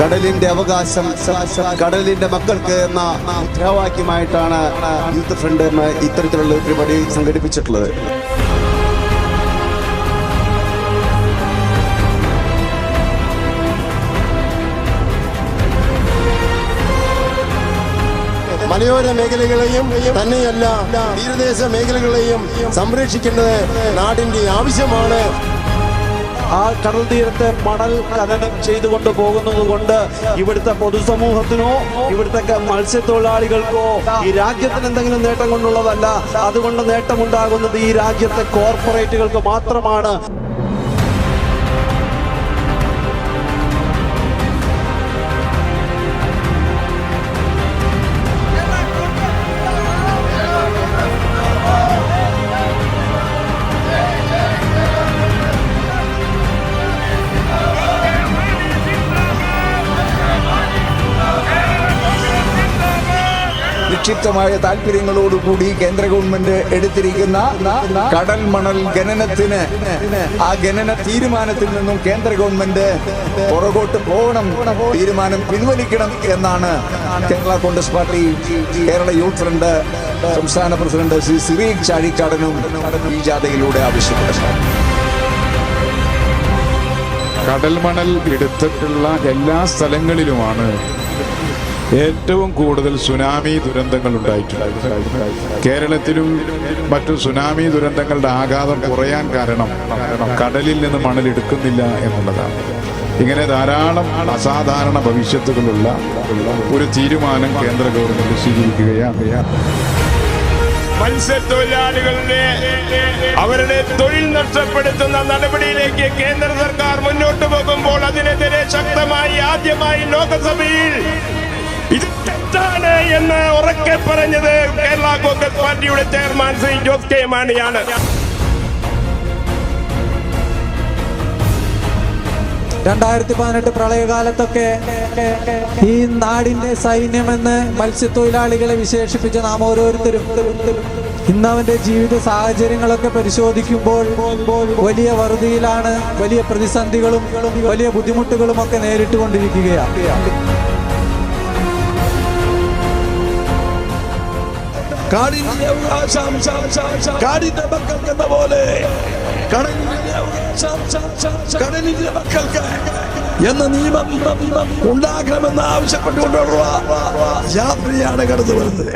കടലിന്റെ അവകാശം കടലിന്റെ മക്കൾക്ക് എന്ന മുദ്രാവാക്യമായിട്ടാണ് യൂത്ത് ഫ്രണ്ട് ഇത്തരത്തിലുള്ള പരിപാടി സംഘടിപ്പിച്ചിട്ടുള്ളത്. മലയോര മേഖലകളെയും തന്നെയല്ല തീരദേശ മേഖലകളെയും സംരക്ഷിക്കേണ്ടത് നാടിന്റെ ആവശ്യമാണ്. ആ കടൽ തീരത്തെ മണൽ ഖനനം ചെയ്തുകൊണ്ട് പോകുന്നത് കൊണ്ട് ഇവിടുത്തെ പൊതുസമൂഹത്തിനോ ഇവിടുത്തെ മത്സ്യത്തൊഴിലാളികൾക്കോ ഈ രാജ്യത്തിന് എന്തെങ്കിലും നേട്ടം കൊണ്ടുള്ളതല്ല. അതുകൊണ്ട് നേട്ടമുണ്ടാകുന്നത് ഈ രാജ്യത്തെ കോർപ്പറേറ്റുകൾക്ക് മാത്രമാണ്. നിക്ഷിപ്തമായ താല്പര്യങ്ങളോടുകൂടി കേന്ദ്ര ഗവൺമെന്റ് എടുത്തിരിക്കുന്ന കടൽ മണൽ ഖനനത്തിന് ആ ഖനന തീരുമാനത്തിൽ നിന്നും കേന്ദ്ര ഗവൺമെന്റ് പുറകോട്ട് പോകണം തീരുമാനം പിൻവലിക്കണം എന്നാണ് Kerala Congress party Kerala youth front സംസ്ഥാന പ്രസിഡന്റ് ശ്രീ സിറീഖ് ചാഴിക്കാടനും ഈ ജാഥയിലൂടെ ആവശ്യപ്പെട്ടത് കടൽമണൽ എടുത്തിട്ടുള്ള എല്ലാ സ്ഥലങ്ങളിലുമാണ് ഏറ്റവും കൂടുതൽ സുനാമി ദുരന്തങ്ങൾ ഉണ്ടായിട്ടുണ്ട്. കേരളത്തിലും മറ്റു സുനാമി ദുരന്തങ്ങളുടെ ആഘാതം കുറയാൻ കാരണം കടലിൽ നിന്ന് മണൽ എടുക്കുന്നില്ല എന്നുള്ളതാണ്. ഇങ്ങനെ ധാരാളം അസാധാരണ ഭവിഷ്യത്തുകളുള്ള ഒരു തീരുമാനം കേന്ദ്ര ഗവൺമെന്റ് സ്വീകരിക്കുകയാണ്. മത്സ്യത്തൊഴിലാളികളുടെ അവരുടെ തൊഴിൽ നഷ്ടപ്പെടുത്തുന്ന നടപടിയിലേക്ക് കേന്ദ്ര സർക്കാർ മുന്നോട്ട് പോകുമ്പോൾ അതിനെതിരെ ശക്തമായി ആദ്യമായി ലോകസഭയിൽ ഇത് തെറ്റാണ് എന്ന് ഉറക്കെ പറഞ്ഞത് കേരള കോൺഗ്രസ് പാർട്ടിയുടെ ചെയർമാൻ ശ്രീ ജോസ് കെ മാണിയാണ്. രണ്ടായിരത്തി പതിനെട്ട് പ്രളയകാലത്തൊക്കെ ഈ നാടിന്റെ സൈന്യമെന്ന് മത്സ്യത്തൊഴിലാളികളെ വിശേഷിപ്പിച്ച നാം ഓരോരുത്തരും ഇന്ന് അവന്റെ ജീവിത സാഹചര്യങ്ങളൊക്കെ പരിശോധിക്കുമ്പോൾ വലിയ വറുതിയിലാണ് വലിയ പ്രതിസന്ധികളും വലിയ ബുദ്ധിമുട്ടുകളും ഒക്കെ നേരിട്ടുകൊണ്ടിരിക്കുകയാണ്. കാടിന്റെ അവകാശം എന്ന പോലെ കടലിന്റെ അവകാശം എന്ന നിയമം ഉണ്ടാക്കണമെന്ന് ആവശ്യപ്പെട്ടുകൊണ്ടുള്ള യാത്രയാണ് കടന്നു വരുന്നത്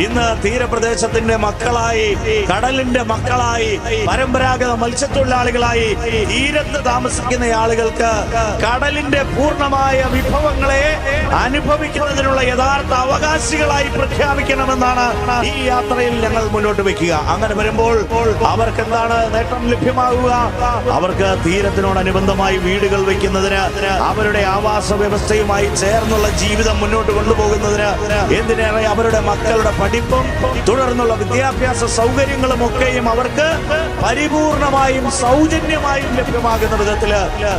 ഇന്ന് തീരപ്രദേശത്തിന്റെ മക്കളായി കടലിന്റെ മക്കളായി പരമ്പരാഗത മത്സ്യത്തൊഴിലാളികളായി തീരത്ത് താമസിക്കുന്ന ആളുകൾക്ക് കടലിന്റെ പൂർണമായ വിഭവങ്ങളെ അനുഭവിക്കുന്നതിനുള്ള യഥാർത്ഥ അവകാശികളായി പ്രഖ്യാപിക്കണമെന്നാണ് ഈ യാത്രയിൽ ഞങ്ങൾ മുന്നോട്ട് വെക്കുക. അങ്ങനെ വരുമ്പോൾ അവർക്ക് എന്താണ് നേട്ടം ലഭ്യമാകുക അവർക്ക് തീരത്തിനോടനുബന്ധമായി വീടുകൾ വെക്കുന്നതിന് അവരുടെ ആവാസ വ്യവസ്ഥയുമായി ചേർന്നുള്ള ജീവിതം മുന്നോട്ട് കൊണ്ടുപോകുന്നതിന് എന്തിനേറെ അവരുടെ മക്കളുടെ പഠിപ്പും തുടർന്നുള്ള വിദ്യാഭ്യാസ സൗകര്യങ്ങളും ഒക്കെയും അവർക്ക് പരിപൂർണമായും സൗജന്യമായും ലഭ്യമാകുന്ന വിധത്തിൽ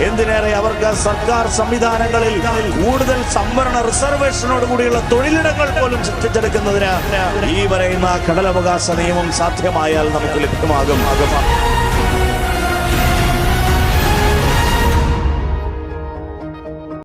എന്തിനേറെ അവർക്ക് സർക്കാർ സംവിധാനങ്ങളിൽ കൂടുതൽ സംവരണ റിസർവേഷനോട് കൂടിയുള്ള തൊഴിലിടങ്ങൾ പോലും സൃഷ്ടിച്ചെടുക്കുന്നതിന് ഈ പറയുന്ന കടലവകാശ നിയമം സാധ്യമായാൽ നമുക്ക് ലഭ്യമാകും.